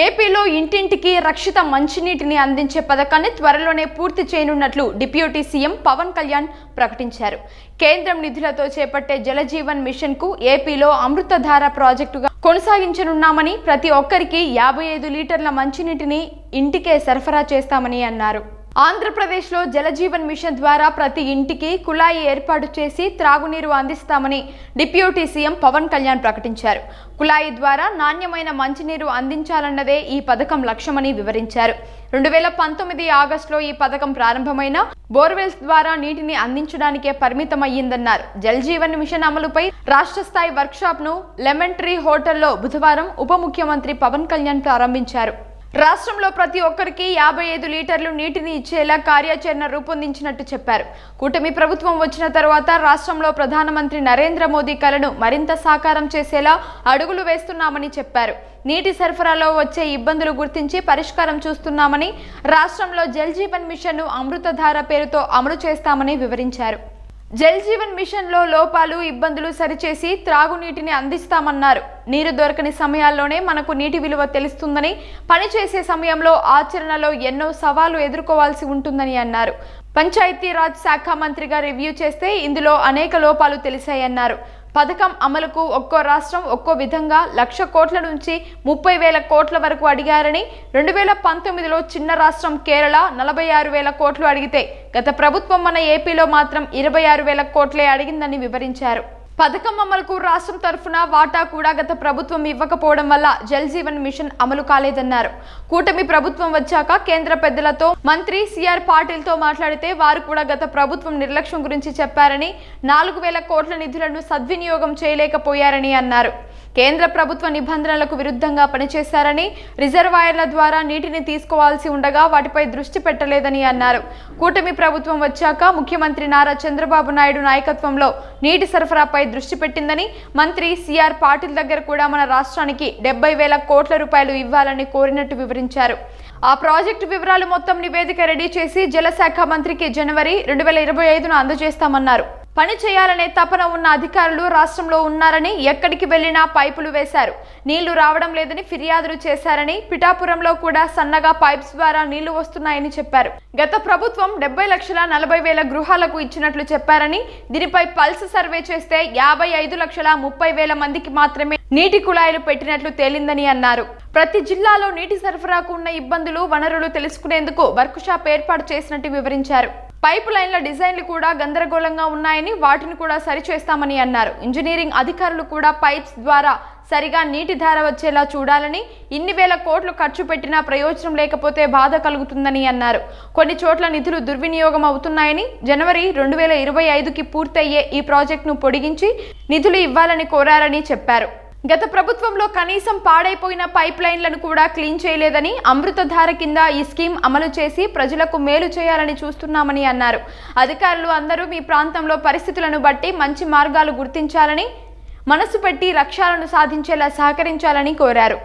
ఏపీలో ఇంటింటికి రక్షిత మంచినీటిని అందించే పథకాన్ని త్వరలోనే పూర్తి చేయనున్నట్లు డిప్యూటీ సీఎం పవన్ కళ్యాణ్ ప్రకటించారు. కేంద్రం నిధులతో చేపట్టే జలజీవన్ మిషన్కు ఏపీలో అమృతధార ప్రాజెక్టుగా కొనసాగించనున్నామని ప్రతి ఒక్కరికి యాభై ఐదు లీటర్ల మంచినీటిని ఇంటికే సరఫరా చేస్తామని అన్నారు. ఆంధ్రప్రదేశ్లో జలజీవన్ మిషన్ ద్వారా ప్రతి ఇంటికి కుళాయి ఏర్పాటు చేసి త్రాగునీరు అందిస్తామని డిప్యూటీ సీఎం పవన్ కళ్యాణ్ ప్రకటించారు. కుళాయి ద్వారా నాణ్యమైన మంచినీరు అందించాలన్నదే ఈ పథకం లక్ష్యమని వివరించారు. రెండు వేల పంతొమ్మిది ఆగస్టులో ఈ పథకం ప్రారంభమైన బోర్వెల్స్ ద్వారా నీటిని అందించడానికే పరిమితమయ్యిందన్నారు. జలజీవన్ మిషన్ అమలుపై రాష్ట్ర స్థాయి వర్క్షాప్ను లెమన్ ట్రీ హోటల్లో బుధవారం ఉప ముఖ్యమంత్రి పవన్ కళ్యాణ్ ప్రారంభించారు. రాష్ట్రంలో ప్రతి ఒక్కరికి యాభై ఐదు లీటర్లు నీటిని ఇచ్చేలా కార్యాచరణ రూపొందించినట్టు చెప్పారు. కూటమి ప్రభుత్వం వచ్చిన తర్వాత రాష్ట్రంలో ప్రధానమంత్రి నరేంద్ర మోదీ కలను మరింత సాకారం చేసేలా అడుగులు వేస్తున్నామని చెప్పారు. నీటి సరఫరాలో వచ్చే ఇబ్బందులు గుర్తించి పరిష్కారం చూస్తున్నామని రాష్ట్రంలో జల్ జీవన్ మిషన్ను అమృతధార పేరుతో అమలు చేస్తామని వివరించారు. జల్ జీవన్ మిషన్లో లోపాలు ఇబ్బందులు సరిచేసి త్రాగునీటిని అందిస్తామన్నారు. నీరు దొరకని సమయాల్లోనే మనకు నీటి విలువ తెలుస్తుందని పనిచేసే సమయంలో ఆచరణలో ఎన్నో సవాలు ఎదుర్కోవాల్సి ఉంటుందని అన్నారు. పంచాయతీరాజ్ శాఖ మంత్రిగా రివ్యూ చేస్తే ఇందులో అనేక లోపాలు తెలిసాయన్నారు పథకం అమలుకు ఒక్కో రాష్ట్రం ఒక్కో విధంగా లక్ష కోట్ల నుంచి ముప్పై వేల కోట్ల వరకు అడిగారని రెండు వేల పంతొమ్మిదిలో చిన్న రాష్ట్రం కేరళ నలభై ఆరు వేల కోట్లు అడిగితే గత ప్రభుత్వం మన ఏపీలో మాత్రం ఇరవై ఆరు వేల కోట్లే అడిగిందని వివరించారు. పథకం అమలుకు రాష్ట్రం తరఫున వాటా కూడా గత ప్రభుత్వం ఇవ్వకపోవడం వల్ల జల్ జీవన్ మిషన్ అమలు కాలేదన్నారు. కూటమి ప్రభుత్వం వచ్చాక కేంద్ర పెద్దలతో మంత్రి సిఆర్ పాటిల్తో మాట్లాడితే వారు కూడా గత ప్రభుత్వం నిర్లక్ష్యం గురించి చెప్పారని నాలుగు వేల కోట్ల నిధులను సద్వినియోగం చేయలేకపోయారని అన్నారు. కేంద్ర ప్రభుత్వ నిబంధనలకు విరుద్ధంగా పనిచేశారని రిజర్వాయర్ల ద్వారా నీటిని తీసుకోవాల్సి ఉండగా వాటిపై దృష్టి పెట్టలేదని అన్నారు. కూటమి ప్రభుత్వం వచ్చాక ముఖ్యమంత్రి నారా చంద్రబాబు నాయుడు నాయకత్వంలో నీటి సరఫరాపై దృష్టి పెట్టిందని మంత్రి సిఆర్ పాటిల్ దగ్గర కూడా మన రాష్ట్రానికి డెబ్బై వేల కోట్ల రూపాయలు ఇవ్వాలని కోరినట్టు వివరించారు. ఆ ప్రాజెక్టు వివరాలు మొత్తం నివేదిక రెడీ చేసి జలశాఖ మంత్రికి జనవరి రెండు వేల ఇరవై ఐదున అందజేస్తామన్నారు. పని చేయాలనే తపన ఉన్న అధికారులు రాష్ట్రంలో ఉన్నారని ఎక్కడికి వెళ్ళినా పైపులు వేశారు. నీళ్ళు రావడం లేదని ఫిర్యాదులు చేశారని పిఠాపురంలో కూడా సన్నగా పైప్స్ ద్వారా నీళ్ళు వస్తున్నాయని చెప్పారు. గత ప్రభుత్వం డెబ్బై లక్షల నలభై వేల గృహాలకు ఇచ్చినట్లు చెప్పారని దీనిపై పల్స్ సర్వే చేస్తే యాభై ఐదు లక్షల ముప్పై వేల మందికి మాత్రమే నీటి కుళాయిలు పెట్టినట్లు తేలిందని అన్నారు. ప్రతి జిల్లాలో నీటి సరఫరాకు ఉన్న ఇబ్బందులు వనరులు తెలుసుకునేందుకు వర్క్ షాప్ ఏర్పాటు చేసినట్టు వివరించారు. పైపు లైన్ల డిజైన్లు కూడా గందరగోళంగా ఉన్నాయని వాటిని కూడా సరిచేస్తామని అన్నారు. ఇంజనీరింగ్ అధికారులు కూడా పైప్స్ ద్వారా సరిగా నీటి ధార వచ్చేలా చూడాలని ఇన్ని వేల కోట్లు ఖర్చు పెట్టినా ప్రయోజనం లేకపోతే బాధ కలుగుతుందని అన్నారు. కొన్ని చోట్ల నిధులు దుర్వినియోగం అవుతున్నాయని జనవరి రెండు వేల ఇరవై ఐదుకి పూర్తయ్యే ఈ ప్రాజెక్టును పొడిగించి నిధులు ఇవ్వాలని కోరారని చెప్పారు. గత ప్రభుత్వంలో కనీసం పాడైపోయిన పైప్ లైన్లను కూడా క్లీన్ చేయలేదని అమృతధార కింద ఈ స్కీమ్ అమలు చేసి ప్రజలకు మేలు చేయాలని చూస్తున్నామని అన్నారు. అధికారులు అందరూ మీ ప్రాంతంలో పరిస్థితులను బట్టి మంచి మార్గాలు గుర్తించాలని మనసు పెట్టి లక్ష్యాలను సాధించేలా సహకరించాలని కోరారు.